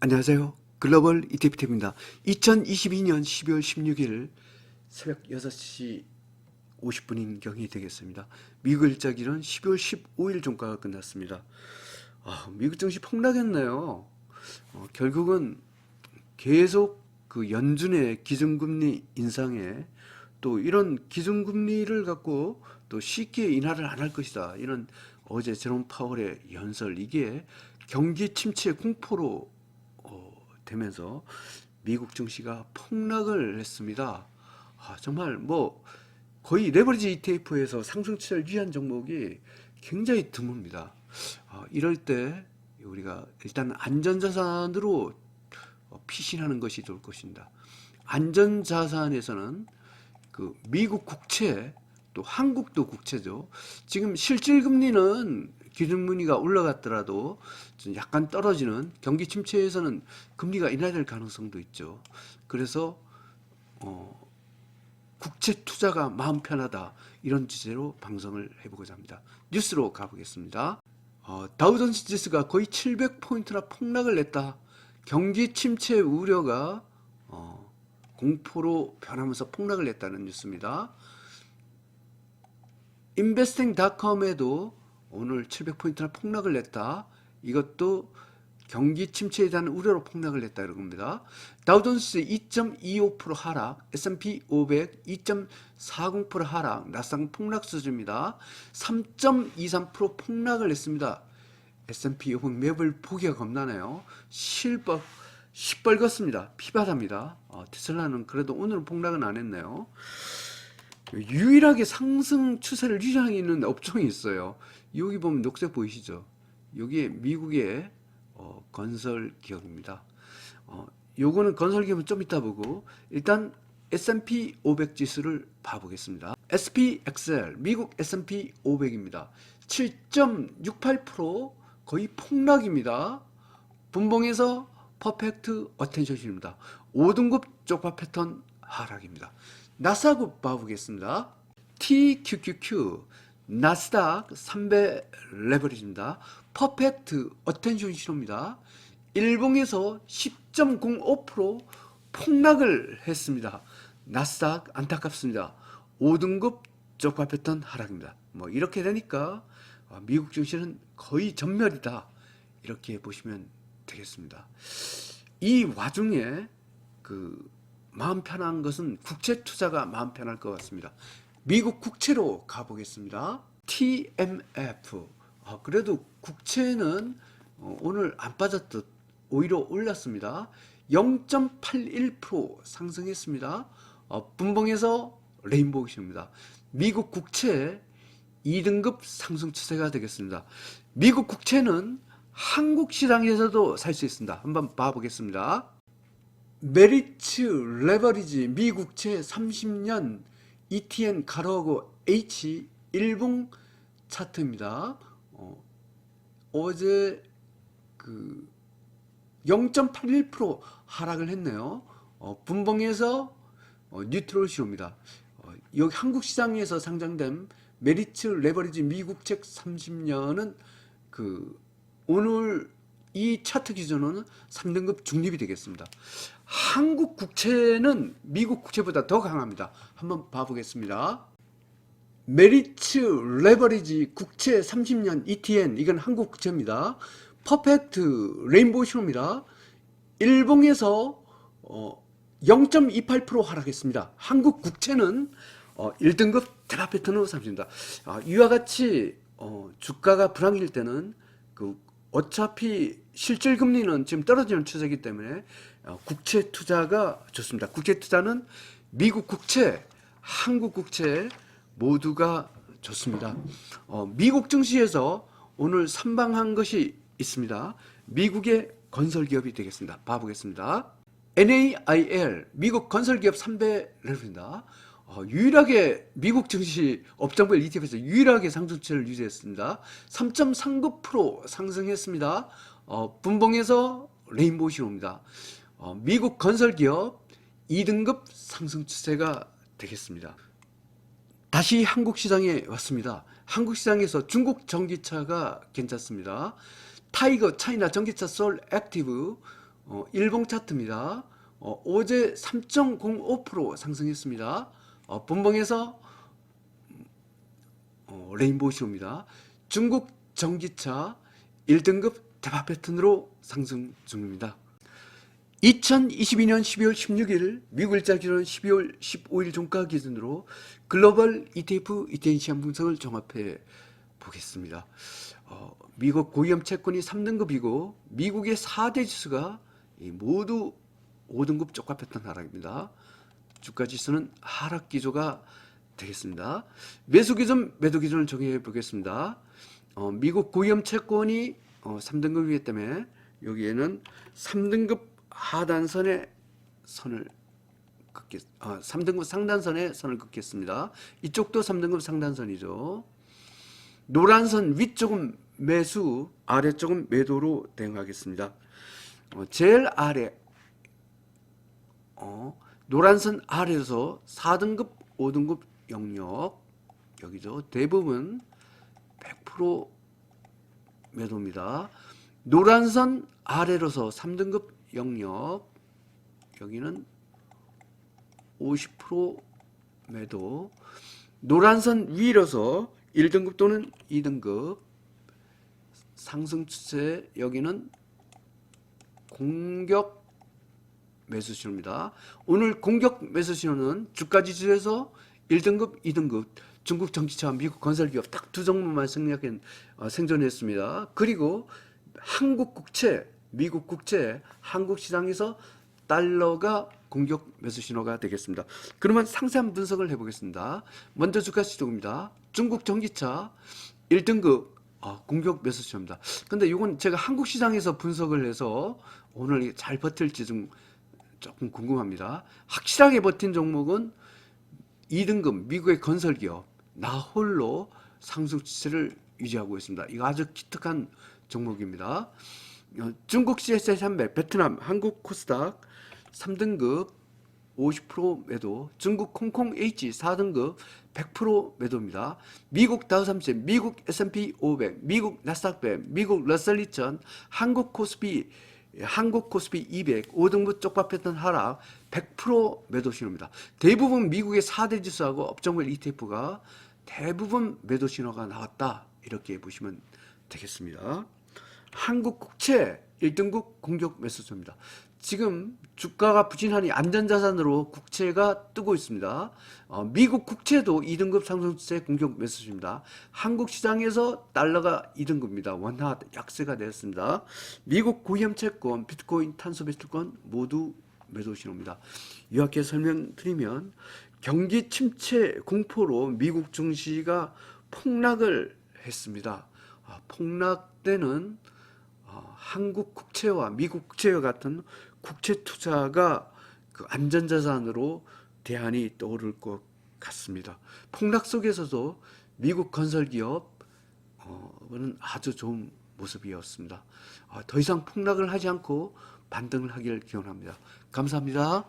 안녕하세요. 글로벌 이태피입니다. 2022년 12월 16일 새벽 6시 50분인 경이 되겠습니다. 미국 일자기는 12월 15일 종가가 끝났습니다. 아, 미국 증시 폭락했네요. 어, 결국은 계속 그 연준의 기준금리 인상에 또 이런 기준금리를 갖고 또 쉽게 인하를 안 할 것이다. 이런 어제 제롬 파월의 연설 이게 경기 침체 공포로 어, 되면서 미국 증시가 폭락을 했습니다. 아, 정말 뭐 거의 레버리지 ETF에서 상승치를 유지한 종목이 굉장히 드뭅니다. 아, 이럴 때 우리가 일단 안전자산으로 어, 피신하는 것이 좋을 것입니다. 안전자산에서는 그 미국 국채 또 한국도 국채죠. 지금 실질 금리는 기준금리가 올라갔더라도 좀 약간 떨어지는 경기 침체에서는 금리가 인하될 가능성도 있죠. 그래서 어, 국채 투자가 마음 편하다 이런 주제로 방송을 해보고자 합니다. 뉴스로 가보겠습니다. 어, 다우존스 지수가 거의 700포인트나 폭락을 냈다. 경기 침체 우려가 어, 공포로 변하면서 폭락을 냈다는 뉴스입니다. 인베스팅닷컴에도 오늘 700포인트나 폭락을 냈다. 이것도 경기 침체에 대한 우려로 폭락을 냈다 이런 겁니다. 다우존스 2.25% 하락, S&P 500 2.40% 하락, 나스닥 폭락 수준입니다. 3.23% 폭락을 냈습니다. S&P 500 매물 보기가 겁나네요. 실법 시뻘겋습니다. 피바다입니다. 어, 테슬라는 그래도 오늘은 폭락은 안 했네요. 유일하게 상승 추세를 유지하고 있는 업종이 있어요. 여기 보면 녹색 보이시죠? 여기에 미국의 어, 건설 기업입니다. 어, 요거는 건설 기업은 좀 이따 보고 일단 S&P 500 지수를 봐보겠습니다. SPXL 미국 S&P 500입니다. 7.68% 거의 폭락입니다. 분봉에서 퍼펙트 어텐션입니다. 5등급 쪽파 패턴 하락입니다. 나스닥 봐보겠습니다. TQQQ 나스닥 3배 레버리지입니다. 퍼펙트 어텐션 신호입니다. 일봉에서 10.05% 폭락을 했습니다. 나스닥 안타깝습니다. 5등급 쪽파 패턴 하락입니다. 뭐 이렇게 되니까 어, 미국 증시는 거의 전멸이다. 이렇게 보시면 되겠습니다. 이 와중에 그 마음 편한 것은 국채 투자가 마음 편할 것 같습니다. 미국 국채로 가보겠습니다. TMF. 아, 그래도 국채는 어, 오늘 안 빠졌듯 오히려 올랐습니다. 0.81% 상승했습니다. 어, 분봉에서 레인보우입니다. 미국 국채 2등급 상승 추세가 되겠습니다. 미국 국채는 한국 시장에서도 살 수 있습니다. 한번 봐보겠습니다. 메리츠 레버리지 미국채 30년 ETN 가로하고 H 일봉 차트입니다. 어, 어제 그 0.81% 하락을 했네요. 어, 분봉에서 어, 뉴트럴 시로입니다. 어, 여기 한국 시장에서 상장된 메리츠 레버리지 미국책 30년은 그 오늘 이 차트 기준으로는 3등급 중립이 되겠습니다. 한국 국채는 미국 국채보다 더 강합니다. 한번 봐보겠습니다. 메리츠 레버리지 국채 30년 ETN 이건 한국 국채입니다. 퍼펙트 레인보우 신호입니다. 일봉에서 어, 0.28% 하락했습니다. 한국 국채는 어, 1등급 대라 패턴으로 삼습니다. 아, 이와 같이 어, 주가가 불황일 때는 그 어차피 실질 금리는 지금 떨어지는 추세이기 때문에 어, 국채 투자가 좋습니다. 국채 투자는 미국 국채, 한국 국채 모두가 좋습니다. 어, 미국 증시에서 오늘 선방한 것이 있습니다. 미국의 건설 기업이 되겠습니다. 봐보겠습니다. NAIL 미국 건설 기업 3배 레벨입니다. 어, 유일하게 미국 증시 업종별 ETF에서 유일하게 상승세를 유지했습니다. 3.39% 상승했습니다. 어, 분봉에서 레인보우 신호입니다. 어, 미국 건설기업 2등급 상승 추세가 되겠습니다. 다시 한국 시장에 왔습니다. 한국 시장에서 중국 전기차가 괜찮습니다. 타이거 차이나 전기차 솔 액티브 어, 일봉 차트입니다. 어, 어제 3.05% 상승했습니다. 어, 분봉에서 어, 레인보우 신호입니다. 중국 전기차 1등급 대박 패턴으로 상승 중입니다. 2022년 12월 16일 미국 일자 기준 12월 15일 종가 기준으로 글로벌 ETF 시장 분석을 종합해 보겠습니다. 어, 미국 고위험 채권이 3등급이고 미국의 4대 지수가 이 모두 5등급 쪽과 패턴 하락입니다. 주가 지수는 하락 기조가 되겠습니다. 매수 기준, 매도 기준을 정해 보겠습니다. 어, 미국 고위험 채권이 어, 3등급이기 때문에 여기에는 3등급 하단선에 선을 긋겠, 아, 3등급 상단선에 선을 긋겠습니다. 이쪽도 3등급 상단선이죠. 노란 선 위쪽은 매수, 아래쪽은 매도로 대응하겠습니다. 어, 제일 아래, 어, 노란 선 아래에서 4등급, 5등급 영역, 여기죠. 대부분 100% 매도입니다. 노란 선 아래로서 3등급 영역, 여기는 50% 매도, 노란 선 위로서 1등급 또는 2등급 상승 추세 여기는 공격 매수 신호입니다. 오늘 공격 매수 신호는 주가 지수에서 1등급, 2등급 중국 전기차와 미국 건설기업 딱 두 종목만 생략한 어, 생존했습니다. 그리고 한국 국채, 미국 국채, 한국 시장에서 달러가 공격 매수 신호가 되겠습니다. 그러면 상세한 분석을 해보겠습니다. 먼저 주가 시동입니다. 중국 전기차 1등급 아, 공격 매수 신호입니다. 근데 이건 제가 한국 시장에서 분석을 해서 오늘 잘 버틸지 좀 조금 궁금합니다. 확실하게 버틴 종목은 2등급 미국의 건설기업 나홀로 상승 추세를 유지하고 있습니다. 이거 아주 기특한 종목입니다. 어, 중국 CSI 300, 베트남, 한국 코스닥 3등급 50% 매도, 중국 홍콩 H 4등급 100% 매도입니다. 미국 다우삼십, 미국 S&P 500, 미국 나스닥 100, 미국 러셀 2000, 한국 코스피 한국 코스피 200 5등급 쪽박 패턴 하락 100% 매도 신호입니다. 대부분 미국의 4대 지수하고 업종별 ETF가 대부분 매도 신호가 나왔다. 이렇게 보시면 되겠습니다. 한국 국채 1등급 공격 매수소입니다. 지금 주가가 부진하니 안전자산으로 국채가 뜨고 있습니다. 어, 미국 국채도 2등급 상승세 공격 매수입니다. 한국 시장에서 달러가 2등급입니다. 원화 약세가 되었습니다. 미국 고위험 채권, 비트코인, 탄소 배출권 모두 매도 신호입니다. 이렇게 설명드리면 경기 침체 공포로 미국 증시가 폭락을 했습니다. 아, 폭락 때는 어, 한국 국채와 미국 국채와 같은 국채 투자가 그 안전자산으로 대안이 떠오를 것 같습니다. 폭락 속에서도 미국 건설기업은 아주 좋은 모습이었습니다. 아, 더 이상 폭락을 하지 않고 반등을 하기를 기원합니다. 감사합니다.